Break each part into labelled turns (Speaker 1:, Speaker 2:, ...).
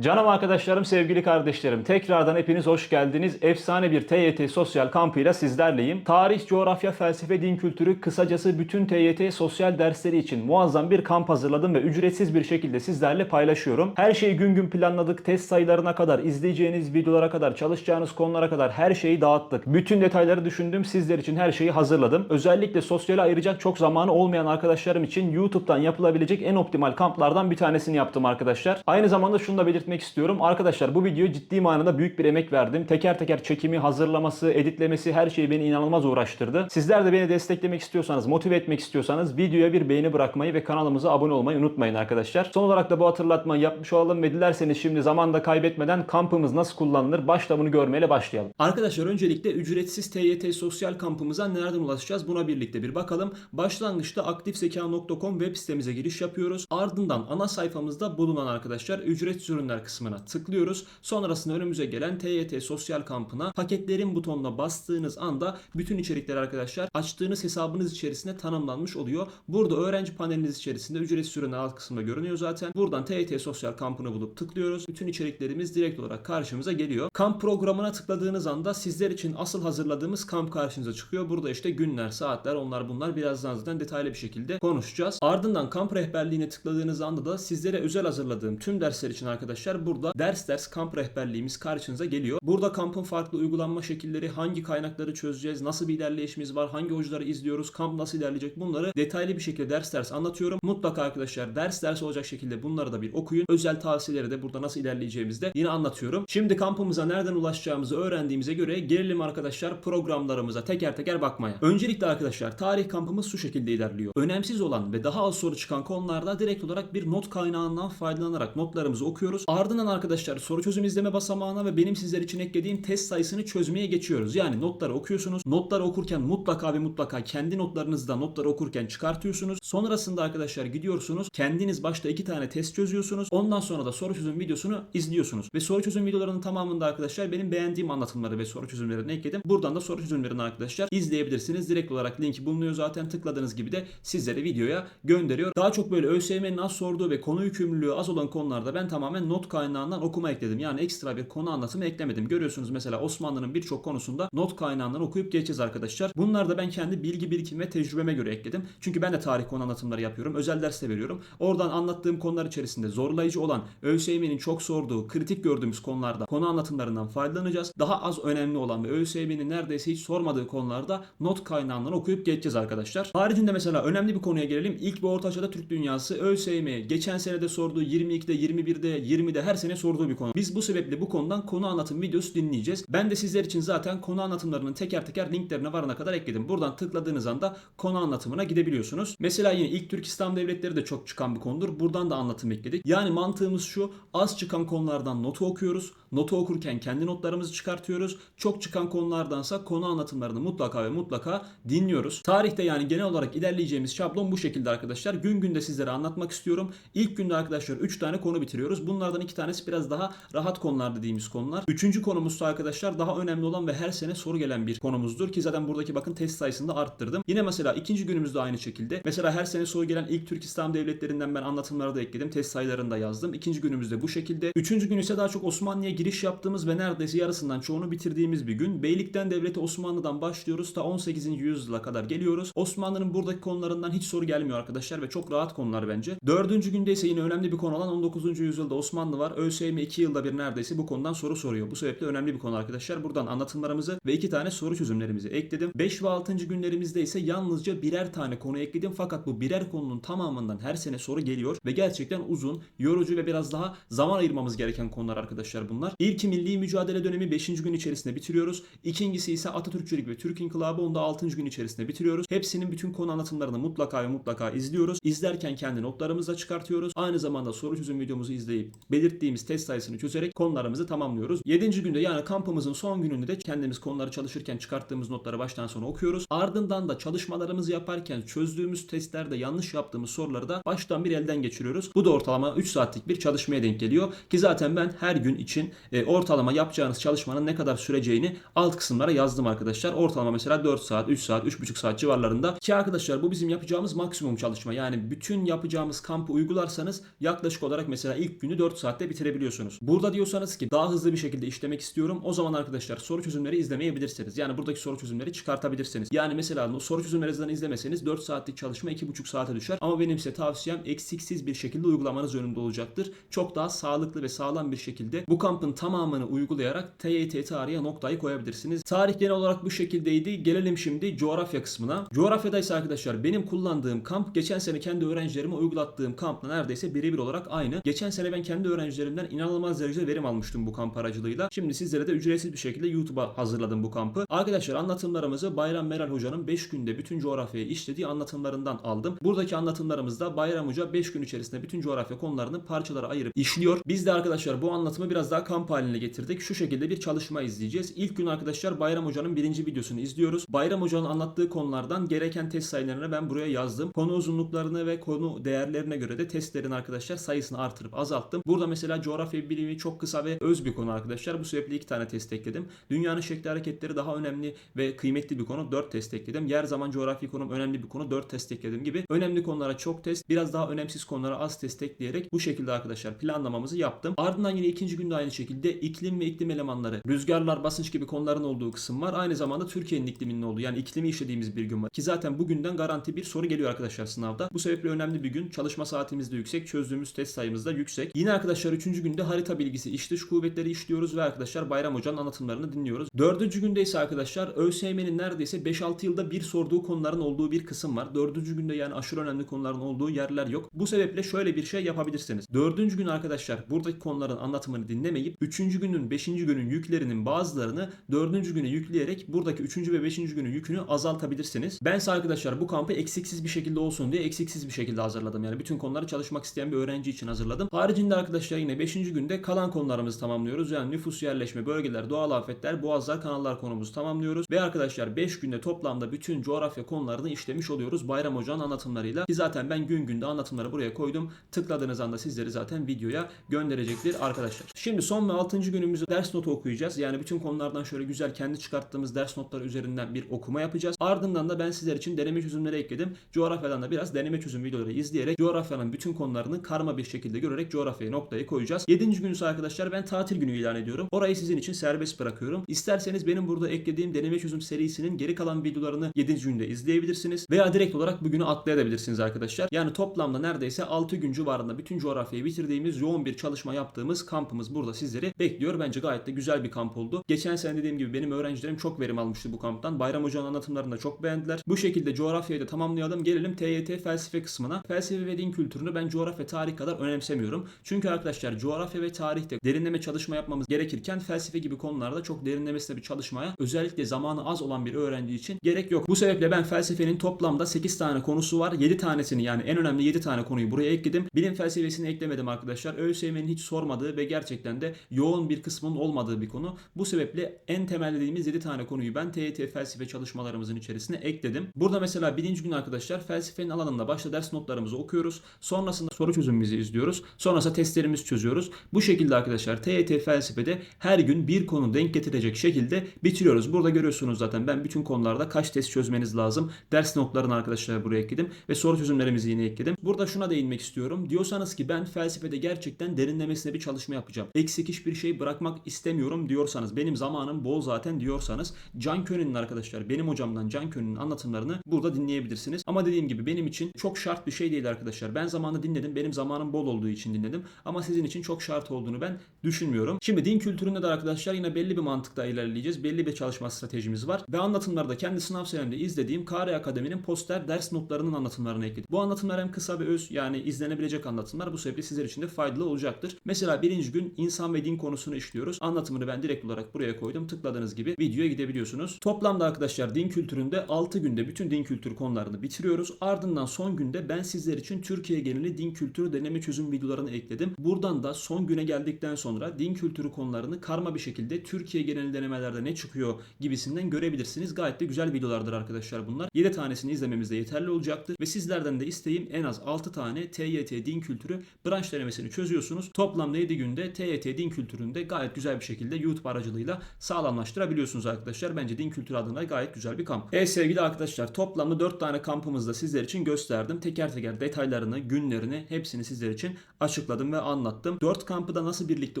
Speaker 1: Canım arkadaşlarım, sevgili kardeşlerim, tekrardan hepiniz hoş geldiniz. Efsane bir TYT sosyal kampıyla sizlerleyim. Tarih, coğrafya, felsefe, din kültürü, kısacası bütün TYT sosyal dersleri için muazzam bir kamp hazırladım ve ücretsiz bir şekilde sizlerle paylaşıyorum. Her şeyi gün gün planladık. Test sayılarına kadar, izleyeceğiniz videolara kadar, çalışacağınız konulara kadar her şeyi dağıttık. Bütün detayları düşündüm. Sizler için her şeyi hazırladım. Özellikle sosyale ayıracak çok zamanı olmayan arkadaşlarım için YouTube'dan yapılabilecek en optimal kamplardan bir tanesini yaptım arkadaşlar. Aynı zamanda şunu da belirtmek istiyorum. Arkadaşlar bu videoya ciddi manada büyük bir emek verdim. Teker teker çekimi, hazırlaması, editlemesi her şey beni inanılmaz uğraştırdı. Sizler de beni desteklemek istiyorsanız, motive etmek istiyorsanız videoya bir beğeni bırakmayı ve kanalımıza abone olmayı unutmayın arkadaşlar. Son olarak da bu hatırlatmayı yapmış olalım ve dilerseniz şimdi zamanda kaybetmeden kampımız nasıl kullanılır başta bunu görmeyle başlayalım. Arkadaşlar öncelikle ücretsiz TYT sosyal kampımıza nereden ulaşacağız buna birlikte bir bakalım. Başlangıçta aktifzeka.com web sitemize giriş yapıyoruz. Ardından ana sayfamızda bulunan arkadaşlar ücretsiz ürünler kısmına tıklıyoruz. Sonrasında önümüze gelen TYT sosyal kampına paketlerin butonuna bastığınız anda bütün içerikler arkadaşlar açtığınız hesabınız içerisinde tanımlanmış oluyor. Burada öğrenci paneliniz içerisinde ücretsiz ürünler alt kısmında görünüyor zaten. Buradan TYT sosyal kampını bulup tıklıyoruz. Bütün içeriklerimiz direkt olarak karşımıza geliyor. Kamp programına tıkladığınız anda sizler için asıl hazırladığımız kamp karşınıza çıkıyor. Burada işte günler, saatler, onlar bunlar birazdan zaten detaylı bir şekilde konuşacağız. Ardından kamp rehberliğine tıkladığınız anda da sizlere özel hazırladığım tüm dersler için arkadaşlar burada ders ders kamp rehberliğimiz karşınıza geliyor. Burada kampın farklı uygulanma şekilleri, hangi kaynakları çözeceğiz, nasıl bir ilerleyişimiz var, hangi hocaları izliyoruz, kamp nasıl ilerleyecek bunları detaylı bir şekilde ders ders anlatıyorum. Mutlaka arkadaşlar ders ders olacak şekilde bunları da bir okuyun. Özel tavsiyeleri de burada nasıl ilerleyeceğimizi de yine anlatıyorum. Şimdi kampımıza nereden ulaşacağımızı öğrendiğimize göre gelelim arkadaşlar programlarımıza teker teker bakmaya. Öncelikle arkadaşlar tarih kampımız şu şekilde ilerliyor. Önemsiz olan ve daha az soru çıkan konularda direkt olarak bir not kaynağından faydalanarak notlarımızı okuyoruz. Ardından arkadaşlar soru çözüm izleme basamağına ve benim sizler için eklediğim test sayısını çözmeye geçiyoruz. Yani notları okuyorsunuz. Notları okurken mutlaka ve mutlaka kendi notlarınızı da notları okurken çıkartıyorsunuz. Sonrasında arkadaşlar gidiyorsunuz. Kendiniz başta iki tane test çözüyorsunuz. Ondan sonra da soru çözüm videosunu izliyorsunuz. Ve soru çözüm videolarının tamamında arkadaşlar benim beğendiğim anlatımları ve soru çözümlerini ekledim. Buradan da soru çözümlerini arkadaşlar izleyebilirsiniz. Direkt olarak linki bulunuyor zaten. Tıkladığınız gibi de sizlere videoya gönderiyor. Daha çok böyle ÖSYM'nin az sorduğu ve konu yükümlülüğü az olan konularda ben tamamen not kaynağından okuma ekledim. Yani ekstra bir konu anlatımı eklemedim. Görüyorsunuz mesela Osmanlı'nın birçok konusunda not kaynağından okuyup geçeceğiz arkadaşlar. Bunlar da ben kendi bilgi birikim ve tecrübeme göre ekledim. Çünkü ben de tarih konu anlatımları yapıyorum. Özel ders de veriyorum. Oradan anlattığım konular içerisinde zorlayıcı olan ÖSYM'nin çok sorduğu, kritik gördüğümüz konularda konu anlatımlarından faydalanacağız. Daha az önemli olan ve ÖSYM'nin neredeyse hiç sormadığı konularda not kaynağından okuyup geçeceğiz arkadaşlar. Haricinde mesela önemli bir konuya gelelim. İlk ve Orta Çağ'da Türk dünyası ÖSYM geçen senede sorduğu 22'de, 21'de, 20'de her sene sorduğu bir konu. Biz bu sebeple bu konudan konu anlatım videosu dinleyeceğiz. Ben de sizler için zaten konu anlatımlarının teker teker linklerine varana kadar ekledim. Buradan tıkladığınız anda konu anlatımına gidebiliyorsunuz. Mesela yine ilk Türk İslam devletleri de çok çıkan bir konudur. Buradan da anlatım ekledik. Yani mantığımız şu. Az çıkan konulardan notu okuyoruz. Notu okurken kendi notlarımızı çıkartıyoruz. Çok çıkan konulardansa konu anlatımlarını mutlaka ve mutlaka dinliyoruz. Tarihte yani genel olarak ilerleyeceğimiz şablon bu şekilde arkadaşlar. Gün günde sizlere anlatmak istiyorum. İlk günde arkadaşlar 3 tane konu bitiriyoruz. Bunlardan 2 tanesi biraz daha rahat konular dediğimiz konular. Üçüncü konumuz da arkadaşlar daha önemli olan ve her sene soru gelen bir konumuzdur ki zaten buradaki bakın test sayısını da arttırdım. Yine mesela ikinci günümüzde aynı şekilde. Mesela her sene soru gelen ilk Türk İslam devletlerinden ben anlatımları da ekledim. Test sayılarını da yazdım. İkinci günümüzde bu şekilde. Üçüncü gün ise daha çok Osmanlı'ya giriş yaptığımız ve neredeyse yarısından çoğunu bitirdiğimiz bir gün. Beylikten devleti Osmanlı'dan başlıyoruz ta 18. yüzyıla kadar geliyoruz. Osmanlı'nın buradaki konularından hiç soru gelmiyor arkadaşlar ve çok rahat konular bence. Dördüncü günde ise yine önemli bir konu olan 19. yüzyılda Osmanlı var. ÖSYM 2 yılda bir neredeyse bu konudan soru soruyor. Bu sebeple önemli bir konu arkadaşlar. Buradan anlatımlarımızı ve iki tane soru çözümlerimizi ekledim. 5 ve 6. günlerimizde ise yalnızca birer tane konu ekledim. Fakat bu birer konunun tamamından her sene soru geliyor ve gerçekten uzun, yorucu ve biraz daha zaman ayırmamız gereken konular arkadaşlar bunlar. İlki milli mücadele dönemi 5. gün içerisinde bitiriyoruz. İkincisi ise Atatürkçülük ve Türk İnkılabı onu da 6. gün içerisinde bitiriyoruz. Hepsinin bütün konu anlatımlarını mutlaka ve mutlaka izliyoruz. İzlerken kendi notlarımızı da çıkartıyoruz. Aynı zamanda soru çözüm videomuzu izleyip belirttiğimiz test sayısını çözerek konularımızı tamamlıyoruz. 7. günde yani kampımızın son gününde de kendimiz konuları çalışırken çıkarttığımız notları baştan sona okuyoruz. Ardından da çalışmalarımızı yaparken çözdüğümüz testlerde yanlış yaptığımız soruları da baştan bir elden geçiriyoruz. Bu da ortalama 3 saatlik bir çalışmaya denk geliyor. Ki zaten ben her gün için e, ortalama yapacağınız çalışmanın ne kadar süreceğini alt kısımlara yazdım arkadaşlar. Ortalama mesela 4 saat, 3 saat, 3,5 saat civarlarında. Ki arkadaşlar bu bizim yapacağımız maksimum çalışma. Yani bütün yapacağımız kampı uygularsanız yaklaşık olarak mesela ilk günü 4 saat saatte bitirebiliyorsunuz. Burada diyorsanız ki daha hızlı bir şekilde işlemek istiyorum. O zaman arkadaşlar soru çözümleri izlemeyebilirsiniz. Yani buradaki soru çözümleri çıkartabilirsiniz. Yani mesela soru çözümlerinden izlemeseniz 4 saatlik çalışma 2,5 saate düşer. Ama benim size tavsiyem eksiksiz bir şekilde uygulamanız önünde olacaktır. Çok daha sağlıklı ve sağlam bir şekilde bu kampın tamamını uygulayarak TYT tarihe noktayı koyabilirsiniz. Tarih genel olarak bu şekildeydi. Gelelim şimdi coğrafya kısmına. Coğrafyada ise arkadaşlar benim kullandığım kamp geçen sene kendi öğrencilerime uygulattığım kampla neredeyse birebir olarak aynı. Geçen sene ben kendi öğrencilerimden inanılmaz derecede verim almıştım bu kamp aracılığıyla. Şimdi sizlere de ücretsiz bir şekilde YouTube'a hazırladım bu kampı. Arkadaşlar anlatımlarımızı Bayram Meral Hoca'nın 5 günde bütün coğrafyayı işlediği anlatımlarından aldım. Buradaki anlatımlarımızda Bayram Hoca 5 gün içerisinde bütün coğrafya konularını parçalara ayırıp işliyor. Biz de arkadaşlar bu anlatımı biraz daha kamp haline getirdik. Şu şekilde bir çalışma izleyeceğiz. İlk gün arkadaşlar Bayram Hoca'nın birinci videosunu izliyoruz. Bayram Hoca'nın anlattığı konulardan gereken test sayılarını ben buraya yazdım. Konu uzunluklarını ve konu değerlerine göre de testlerin arkadaşlar sayısını artırıp azalttım. Burada mesela coğrafya bilimi çok kısa ve öz bir konu arkadaşlar. Bu sebeple iki tane test ekledim. Dünyanın şekli hareketleri daha önemli ve kıymetli bir konu. 4 test ekledim. Yer zaman coğrafi konum önemli bir konu. 4 test ekledim gibi. Önemli konulara çok test, biraz daha önemsiz konulara az test ekleyerek bu şekilde arkadaşlar planlamamızı yaptım. Ardından yine ikinci günde aynı şekilde iklim ve iklim elemanları, rüzgarlar, basınç gibi konuların olduğu kısım var. Aynı zamanda Türkiye'nin ikliminin olduğu yani iklimi işlediğimiz bir gün var. Ki zaten bugünden garanti bir soru geliyor arkadaşlar sınavda. Bu sebeple önemli bir gün. Çalışma saatimiz de yüksek, çözdüğümüz test sayımız da yüksek. Yine arkadaşlar üçüncü günde harita bilgisi, iç dış kuvvetleri işliyoruz ve arkadaşlar Bayram Hoca'nın anlatımlarını dinliyoruz. Dördüncü günde ise arkadaşlar ÖSYM'nin neredeyse 5-6 yılda bir sorduğu konuların olduğu bir kısım var. Dördüncü günde yani aşırı önemli konuların olduğu yerler yok. Bu sebeple şöyle bir şey yapabilirsiniz. Dördüncü gün arkadaşlar buradaki konuların anlatımını dinlemeyip üçüncü günün, beşinci günün yüklerinin bazılarını dördüncü güne yükleyerek buradaki üçüncü ve beşinci günün yükünü azaltabilirsiniz. Bense arkadaşlar bu kampı eksiksiz bir şekilde olsun diye eksiksiz bir şekilde hazırladım. Yani bütün konuları çalışmak isteyen bir öğrenci için hazırladım. Haricinde arkadaşlar yine 5. günde kalan konularımızı tamamlıyoruz. Yani nüfus yerleşme, bölgeler, doğal afetler, boğazlar, kanallar konumuzu tamamlıyoruz. Ve arkadaşlar 5 günde toplamda bütün coğrafya konularını işlemiş oluyoruz Bayram Hoca'nın anlatımlarıyla. Ki zaten ben gün günde anlatımları buraya koydum. Tıkladığınız anda sizleri zaten videoya gönderecektir arkadaşlar. Şimdi son ve 6. günümüzde ders notu okuyacağız. Yani bütün konulardan şöyle güzel kendi çıkarttığımız ders notları üzerinden bir okuma yapacağız. Ardından da ben sizler için deneme çözümleri ekledim. Coğrafyadan da biraz deneme çözüm videoları izleyerek coğrafyanın bütün konularını karma bir şekilde görerek coğrafyaya noktayı koyacağız. 7. gün ise arkadaşlar ben tatil günü ilan ediyorum. Orayı sizin için serbest bırakıyorum. İsterseniz benim burada eklediğim deneme çözüm serisinin geri kalan videolarını 7. günde izleyebilirsiniz. Veya direkt olarak bugünü atlayabilirsiniz arkadaşlar. Yani toplamda neredeyse 6 gün civarında bütün coğrafyayı bitirdiğimiz yoğun bir çalışma yaptığımız kampımız burada sizleri bekliyor. Bence gayet de güzel bir kamp oldu. Geçen sene dediğim gibi benim öğrencilerim çok verim almıştı bu kamptan. Bayram Hoca'nın anlatımlarını da çok beğendiler. Bu şekilde coğrafyayı da tamamlayalım. Gelelim TYT felsefe kısmına. Felsefe ve din kültürünü ben coğrafya tarih kadar önemsemiyorum. Çünkü arkadaşlar coğrafya ve tarihte derinleme çalışma yapmamız gerekirken felsefe gibi konularda çok derinlemesine bir çalışmaya özellikle zamanı az olan bir öğrenci için gerek yok. Bu sebeple ben felsefenin toplamda 8 tane konusu var. 7 tanesini yani en önemli 7 tane konuyu buraya ekledim. Bilim felsefesini eklemedim arkadaşlar. ÖSYM'nin hiç sormadığı ve gerçekten de yoğun bir kısmının olmadığı bir konu. Bu sebeple en temel dediğimiz 7 tane konuyu ben TYT felsefe çalışmalarımızın içerisine ekledim. Burada mesela birinci gün arkadaşlar felsefenin alanında başta ders notlarımızı okuyoruz. Sonrasında soru çözümümüzü izliyoruz. Sonrasında testlerimizi çözüyoruz. Bu şekilde arkadaşlar TYT felsefede her gün bir konu denk getirecek şekilde bitiriyoruz. Burada görüyorsunuz zaten ben bütün konularda kaç test çözmeniz lazım. Ders notlarını arkadaşlar buraya ekledim ve soru çözümlerimizi yine ekledim. Burada şuna değinmek istiyorum. Diyorsanız ki ben felsefede gerçekten derinlemesine bir çalışma yapacağım. Eksik hiçbir şey bırakmak istemiyorum diyorsanız benim zamanım bol zaten diyorsanız Can Könü'nün arkadaşlar benim hocamdan Can Könü'nün anlatımlarını burada dinleyebilirsiniz. Ama dediğim gibi benim için çok şart bir şey değil arkadaşlar. Ben zamanında dinledim. Benim zamanım bol olduğu için dinledim. Ama sizin için çok şart olduğunu ben düşünmüyorum. Şimdi din kültüründe de arkadaşlar yine belli bir mantıkta ilerleyeceğiz. Belli bir çalışma stratejimiz var. Ve anlatımlarda kendi sınav senemde izlediğim Kare Akademi'nin poster ders notlarının anlatımlarını ekledim. Bu anlatımlar hem kısa ve öz yani izlenebilecek anlatımlar. Bu sebeple sizler için de faydalı olacaktır. Mesela birinci gün insan ve din konusunu işliyoruz. Anlatımını ben direkt olarak buraya koydum. Tıkladığınız gibi videoya gidebiliyorsunuz. Toplamda arkadaşlar din kültüründe 6 günde bütün din kültürü konularını bitiriyoruz. Ardından son günde ben sizler için Türkiye geneli din kültürü deneme çözüm videolarını ekledim. Buradan da son güne geldikten sonra din kültürü konularını karma bir şekilde Türkiye geneli denemelerde ne çıkıyor gibisinden görebilirsiniz. Gayet de güzel videolardır arkadaşlar bunlar. 7 tanesini izlememiz de yeterli olacaktır. Ve sizlerden de isteğim en az 6 tane TYT din kültürü branş denemesini çözüyorsunuz. Toplamda 7 günde TYT din kültüründe gayet güzel bir şekilde YouTube aracılığıyla sağlamlaştırabiliyorsunuz arkadaşlar. Bence din kültürü adına gayet güzel bir kamp. Evet sevgili arkadaşlar toplamda 4 tane kampımızda sizler için gösterdim. Teker teker detaylarını, günlerini hepsini sizler için açıkladım ve anlattım anlattım. 4 kampı da nasıl birlikte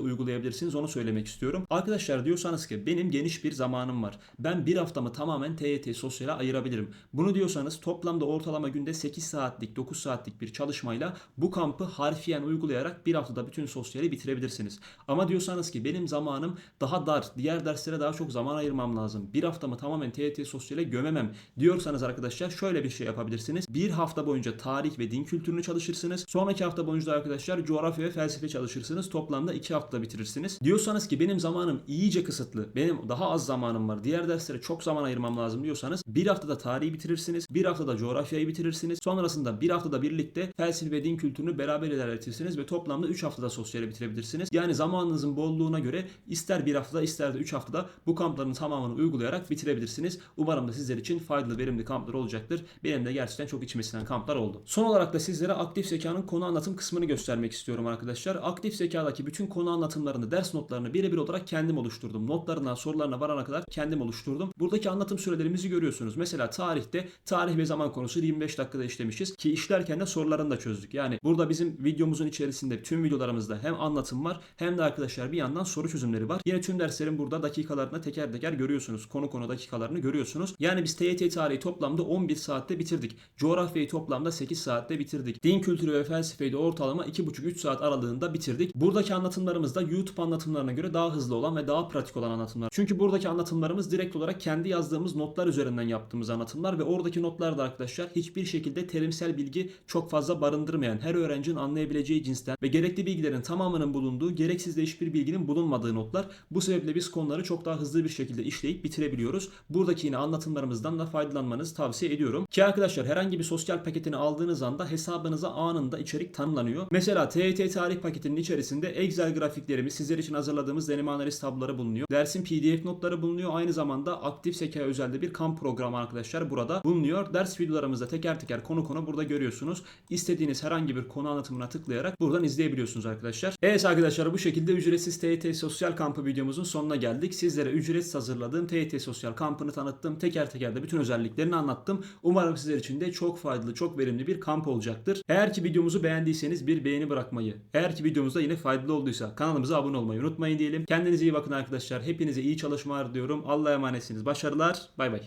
Speaker 1: uygulayabilirsiniz onu söylemek istiyorum. Arkadaşlar diyorsanız ki benim geniş bir zamanım var. Ben bir haftamı tamamen TYT sosyale ayırabilirim. Bunu diyorsanız toplamda ortalama günde 8 saatlik 9 saatlik bir çalışmayla bu kampı harfiyen uygulayarak bir haftada bütün sosyali bitirebilirsiniz. Ama diyorsanız ki benim zamanım daha dar, diğer derslere daha çok zaman ayırmam lazım. Bir haftamı tamamen TYT sosyale gömemem diyorsanız arkadaşlar şöyle bir şey yapabilirsiniz. Bir hafta boyunca tarih ve din kültürünü çalışırsınız. Sonraki hafta boyunca da arkadaşlar coğrafya ve felsefe çalışırsınız. Toplamda 2 haftada bitirirsiniz. Diyorsanız ki benim zamanım iyice kısıtlı. Benim daha az zamanım var. Diğer derslere çok zaman ayırmam lazım diyorsanız bir haftada tarihi bitirirsiniz. Bir haftada coğrafyayı bitirirsiniz. Sonrasında bir haftada birlikte felsefe ve din kültürünü beraber ilerletirsiniz ve toplamda 3 haftada sosyale bitirebilirsiniz. Yani zamanınızın bolluğuna göre ister bir haftada ister de 3 haftada bu kampların tamamını uygulayarak bitirebilirsiniz. Umarım da sizler için faydalı verimli kamplar olacaktır. Benim de gerçekten çok içime sinen kamplar oldu. Son olarak da sizlere aktif zekanın konu anlatım kısmını göstermek istiyorum arkadaşlar. Aktif zekadaki bütün konu anlatımlarını, ders notlarını birebir olarak kendim oluşturdum. Notlarından sorularına varana kadar kendim oluşturdum. Buradaki anlatım sürelerimizi görüyorsunuz. Mesela tarihte tarih ve zaman konusu 25 dakikada işlemişiz ki işlerken de sorularını da çözdük. Yani burada bizim videomuzun içerisinde tüm videolarımızda hem anlatım var hem de arkadaşlar bir yandan soru çözümleri var. Yine tüm derslerin burada dakikalarını teker teker görüyorsunuz. Konu konu dakikalarını görüyorsunuz. Yani biz TYT tarihi toplamda 11 saatte bitirdik. Coğrafyayı toplamda 8 saatte bitirdik. Din kültürü ve felsefeyi de ortalama 2,5-3 saat aralığında bitirdik. Buradaki anlatımlarımız da YouTube anlatımlarına göre daha hızlı olan ve daha pratik olan anlatımlar. Çünkü buradaki anlatımlarımız direkt olarak kendi yazdığımız notlar üzerinden yaptığımız anlatımlar ve oradaki notlarda arkadaşlar hiçbir şekilde terimsel bilgi çok fazla barındırmayan, her öğrencinin anlayabileceği cinsten ve gerekli bilgilerin tamamının bulunduğu, gereksiz de hiçbir bilginin bulunmadığı notlar. Bu sebeple biz konuları çok daha hızlı bir şekilde işleyip bitirebiliyoruz. Buradaki yine anlatımlarımızdan da faydalanmanızı tavsiye ediyorum. Ki arkadaşlar herhangi bir sosyal paketini aldığınız anda hesabınıza anında içerik tanımlanıyor. Mesela TYT tarih paketinin içerisinde Excel grafiklerimiz, sizler için hazırladığımız deneme analiz tabloları bulunuyor. Dersin PDF notları bulunuyor. Aynı zamanda aktif zeka özelde bir kamp programı arkadaşlar burada bulunuyor. Ders videolarımızda teker teker konu konu burada görüyorsunuz. İstediğiniz herhangi bir konu anlatımına tıklayarak buradan izleyebiliyorsunuz arkadaşlar. Evet arkadaşlar bu şekilde ücretsiz TYT sosyal kampı videomuzun sonuna geldik. Sizlere ücretsiz hazırladığım TYT sosyal kampını tanıttım. Teker teker de bütün özelliklerini anlattım. Umarım sizler için de çok faydalı, çok verimli bir kamp olacaktır. Eğer ki videomuzu beğendiyseniz bir beğeni bırakmayı, eğer ki videomuzda yine faydalı olduysa kanalımıza abone olmayı unutmayın diyelim. Kendinize iyi bakın arkadaşlar. Hepinize iyi çalışmalar diyorum. Allah'a emanetsiniz. Başarılar. Bay bay.